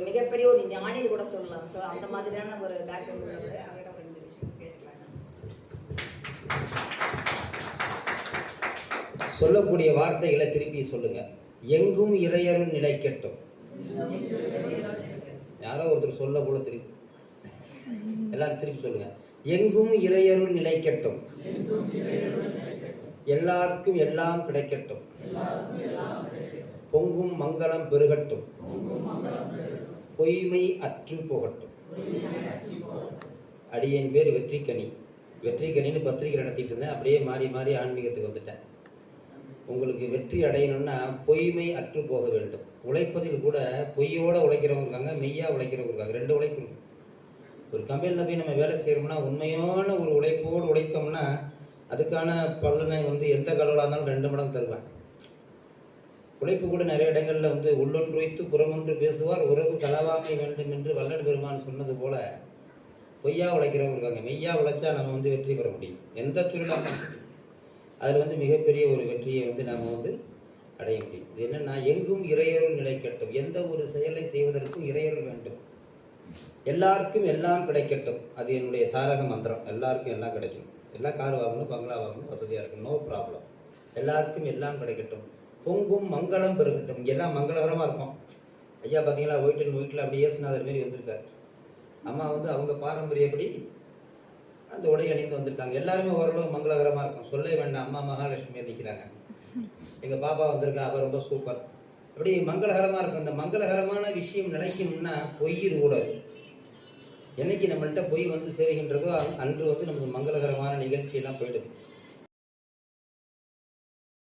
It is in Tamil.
மிகப்பெரிய ஒரு ஞானின்னு கூட சொல்லலாம். ஸோ அந்த மாதிரியான ஒரு பேக்ரவுண்ட் உள்ளவர் அவரிடம் ரெண்டு விஷயம் கேட்கலாம். சொல்லக்கூடிய வார்த்தைகளை திருப்பி சொல்லுங்க. எங்கும் இளையரும் நிலைக்கட்டும். யாரோ ஒருத்தர் சொல்ல கூட திருப்பி எல்லாம் திருப்பி சொல்லுங்க. எங்கும் இறையருள் நிலைக்கட்டும். எல்லாருக்கும் எல்லாம் கிடைக்கட்டும். பொங்கும் மங்களம் பெருகட்டும். பொய்மை அற்று போகட்டும். அடியின் பேர் வெற்றிக்கனி. வெற்றிக்கணின்னு பத்திரிகை நடத்திட்டு இருந்தேன். அப்படியே மாறி மாறி ஆன்மீகத்துக்கு வந்துட்டேன். உங்களுக்கு வெற்றி அடையணும்னா பொய்மை அற்று போக வேண்டும். உழைப்பதில் கூட பொய்யோட உழைக்கிறவங்க இருக்காங்க மெய்யா உழைக்கிறவங்க இருக்காங்க. ரெண்டு உழைப்பு இருக்கு. ஒரு கம்பெனியில் போய் நம்ம வேலை செய்கிறோம்னா உண்மையான ஒரு உழைப்போடு உழைத்தோம்னா அதுக்கான பலனை வந்து எந்த கடவுளாக இருந்தாலும் ரெண்டு மடங்கு தருவேன். உழைப்பு கூட நிறைய இடங்களில் வந்து உள்ளொன்று வைத்து புறமொன்று பேசுவார் உறவு களவாமை வேண்டும் என்று வல்லன் பெருமான் சொன்னது போல பொய்யா உழைக்கிறவங்க இருக்காங்க. மெய்யா உழைச்சா நம்ம வந்து வெற்றி பெற முடியும். எந்த தொழிலாக அதில் வந்து மிகப்பெரிய ஒரு வெற்றியை வந்து நம்ம வந்து அடைய முடியும். இது என்னன்னா எங்கும் இறையருள் நிலைக்கட்டும். எந்த ஒரு செயலை செய்வதற்கும் இறையருள் வேண்டும். எல்லாருக்கும் எல்லாம் கிடைக்கட்டும். அது என்னுடைய தாரக மந்திரம். எல்லாருக்கும் எல்லாம் கிடைக்கும். எல்லாம் கார் வாங்கணும் பங்களா வாங்கணும் வசதியாக இருக்கும் நோ ப்ராப்ளம் எல்லாருக்கும் எல்லாம் கிடைக்கட்டும். பொங்கும் மங்களம் பெருகட்டும். எல்லாம் மங்களகரமாக இருக்கும். ஐயா பார்த்தீங்களா ஒயிட் ஒயிட்டில் அப்படியே ஏசுநாதர் மாரி வந்திருக்காரு. அம்மா வந்து அவங்க பாரம்பரியப்படி அந்த உடை அணிந்து வந்திருக்காங்க. எல்லாருமே ஓரளவு மங்களகரமாக இருக்கும். சொல்லவே வேண்டாம். அம்மா மகாலட்சுமி நிற்கிறாங்க எங்கள் பாப்பா வந்திருக்கா. அவர் ரொம்ப சூப்பர். அப்படி மங்களகரமாக இருக்கும். அந்த மங்களகரமான விஷயம் நினைக்கணும்னா பொய்யிடு கூடாது என்னைக்கு நம்மள்கிட்ட பொய் வந்து சேருகின்றதோ அன்று வந்து நமக்கு மங்களகரமான நிகழ்ச்சியெல்லாம் போயிடுது.